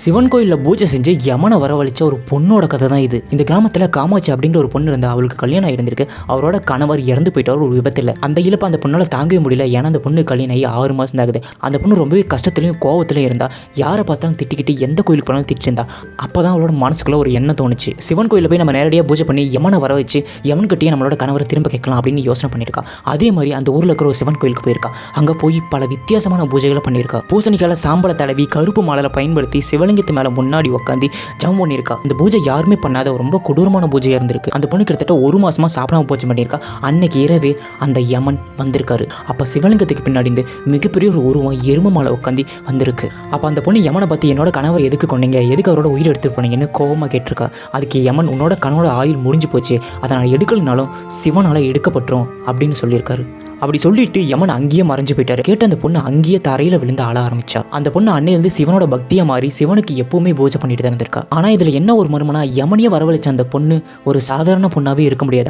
சிவன் கோயிலில் பூஜை செஞ்சு யமனை வரவழைச்ச ஒரு பொண்ணோட கதை தான் இது. இந்த கிராமத்தில் காமாட்சி அப்படிங்கிற ஒரு பொண்ணு இருந்தால் அவளுக்கு கல்யாணம் ஆயிருந்திருக்கு. அவரோட கணவர் இறந்து போயிட்டார் ஒரு விபத்தில். அந்த இழப்பு அந்த பொண்ணால் தாங்கவே முடியல. ஏன்னா அந்த பொண்ணு கல்யாணம் ஆகி ஆறு மாதம் ஆகுது. அந்த பொண்ணு ரொம்பவே கஷ்டத்துலையும் கோவத்துலையும் இருந்தா. யாரை பார்த்தாலும் திட்டிக்கிட்டு எந்த கோயிலுக்கு போனாலும் திட்டிட்டு இருந்தா. அப்போ தான் அவளோட மனசுக்குள்ள ஒரு எண்ணம் தோணுச்சு. சிவன் கோயிலில் போய் நம்ம நேரடியாக பூஜை பண்ணி யமனை வர வச்சு யமன்கிட்டயே நம்மளோட கணவரை திரும்ப கேட்கலாம் அப்படின்னு யோசனை பண்ணியிருக்கா அதே மாதிரி அந்த ஊரில் இருக்கிற ஒரு சிவன் கோயிலுக்கு போயிருக்கா. அங்கே போய் பல வித்தியாசமான பூஜைகளை பண்ணியிருக்கா பூசணிக்கால சாம்பலை தடவி கருப்பு மாலையில் பயன்படுத்தி சிவன் சிவலிங்கத்து மேலே முன்னாடி உட்காந்து ஜம் பண்ணியிருக்கா. இந்த பூஜை யாருமே பண்ணாத ரொம்ப கொடூரமான பூஜையாக இருந்திருக்கு. அந்த பொண்ணு கிட்டத்தட்ட ஒரு மாசமா சாப்பிடாம பூஜை பண்ணியிருக்கா. அன்னைக்கு இரவே அந்த யமன் வந்திருக்காரு. அப்போ சிவலிங்கத்துக்கு பின்னாடி இருந்து மிகப்பெரிய ஒரு உருவம் எரும மாலை உட்காந்து வந்திருக்கு. அப்போ அந்த பொண்ணு யமனை பற்றி என்னோட கணவர் எதுக்கு கொண்டீங்க எதுக்கு அவரோட உயிர் எடுத்துட்டு போனீங்கன்னு கோவமாக கேட்டிருக்கா. அதுக்கு யமன் உன்னோட கணவரோட ஆயுள் முடிஞ்சு போச்சு. அதை நான் எடுக்கலைனாலும் சிவனால் எடுக்கப்பட்டுரும் அப்படின்னு சொல்லியிருக்காரு. அப்படி சொல்லிட்டு யமன் அங்கேயே மறைஞ்சு போயிட்டாரு. கேட்டு அந்த பொண்ணு அங்கேயே தரையில விழுந்து ஆள ஆரம்பிச்சா. அந்த பொண்ணு அன்னையிலிருந்து சிவனோட பக்தியா மாறி சிவனுக்கு எப்பவுமே பூஜை பண்ணிட்டு தான் இருந்திருக்கா. ஆனா இதுல என்ன ஒரு மர்மனா யமனையே வரவழைச்ச அந்த பொண்ணு ஒரு சாதாரண பொண்ணாவே இருக்க முடியாது?